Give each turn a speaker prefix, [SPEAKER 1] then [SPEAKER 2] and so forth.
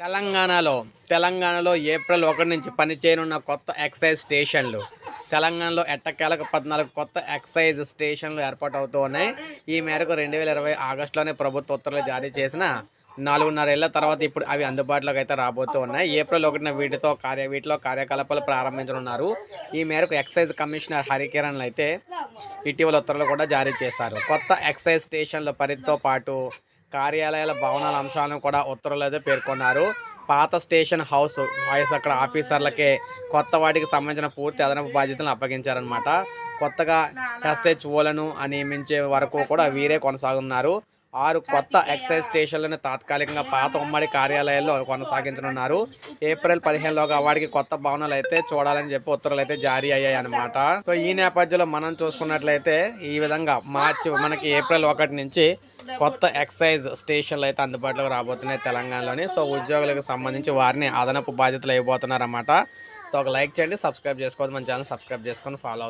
[SPEAKER 1] తెలంగాణలో తెలంగాణలో ఏప్రిల్ ఒకటి నుంచి పనిచేయనున్న కొత్త ఎక్సైజ్ స్టేషన్లు. తెలంగాణలో ఎట్టకేలకు పద్నాలుగు కొత్త ఎక్సైజ్ స్టేషన్లు ఏర్పాటు అవుతూ ఉన్నాయి. ఈ మేరకు రెండు వేల ఇరవై ఆగస్టులోనే ప్రభుత్వ ఉత్తర్వులు జారీ చేసిన నాలుగున్నర ఏళ్ళ తర్వాత ఇప్పుడు అవి అందుబాటులోకి అయితే రాబోతూ ఉన్నాయి. ఏప్రిల్ ఒకటిన వీటితో కార్య వీటిలో కార్యకలాపాలు ప్రారంభించనున్నారు. ఈ మేరకు ఎక్సైజ్ కమిషనర్ హరికిరణ్ అయితే ఇటీవల ఉత్తర్వులు కూడా జారీ చేశారు. కొత్త ఎక్సైజ్ స్టేషన్ల పరిధితో పాటు కార్యాలయాల భవనాల అంశాలను కూడా ఉత్తర్వులు అయితే పేర్కొన్నారు. పాత స్టేషన్ హౌస్ వాయిస్ అక్కడ ఆఫీసర్లకే కొత్త వాటికి సంబంధించిన పూర్తి అదనపు బాధ్యతలను అప్పగించారనమాట కొత్తగా ఎస్హెచ్ఓలను నియమించే వరకు కూడా వీరే కొనసాగున్నారు. ఆరు కొత్త ఎక్సైజ్ స్టేషన్లను తాత్కాలికంగా పాత ఉమ్మడి కార్యాలయాల్లో కొనసాగించనున్నారు. ఏప్రిల్ పదిహేనులోగా వాటికి కొత్త భవనాలు అయితే చూడాలని చెప్పి ఉత్తర్వులు అయితే జారీ అయ్యాయి అనమాట సో ఈ నేపథ్యంలో మనం చూసుకున్నట్లయితే ఈ విధంగా మార్చి మనకి ఏప్రిల్ ఒకటి నుంచి కొత్త ఎక్సైజ్ స్టేషన్లు అయితే అందుబాటులోకి రాబోతున్నాయి తెలంగాణలోని. సో ఉద్యోగులకు సంబంధించి వారిని అదనపు బాధ్యతలు అయిపోతున్నారన్నమాట. సో ఒక లైక్ చేయండి సబ్స్క్రైబ్ చేసుకోవద్దు మన ఛానల్ సబ్స్క్రైబ్ చేసుకొని ఫాలో